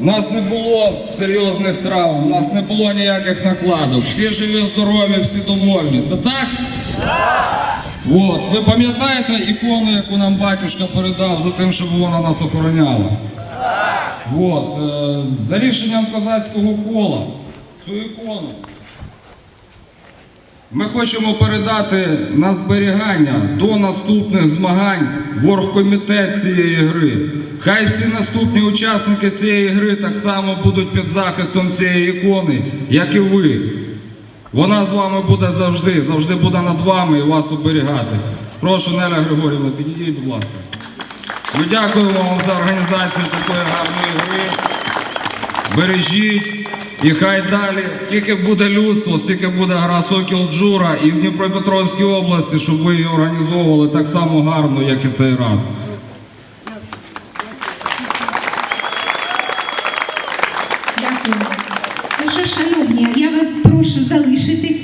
У нас не було серйозних травм, у нас не було ніяких накладок. Всі живі, здорові, всі довольні. Це так? От. Ви пам'ятаєте ікону, яку нам батюшка передав за тим, щоб вона нас охороняла? От. Е, за рішенням козацького кола цю ікону ми хочемо передати на зберігання до наступних змагань в оргкомітет цієї гри. Хай всі наступні учасники цієї гри так само будуть під захистом цієї ікони, як і ви. Вона з вами буде завжди, завжди буде над вами і вас оберігати. Прошу, Неля Григорівна, підійдіть, будь ласка. Ми дякуємо вам за організацію такої гарної гри. Бережіть. І хай далі, скільки буде людство, стільки буде гра Сокіл Джура і в Дніпропетровській області, щоб ви її організовували так само гарно, як і цей раз. Дякую. Ну що, шановні, я вас прошу залишитися.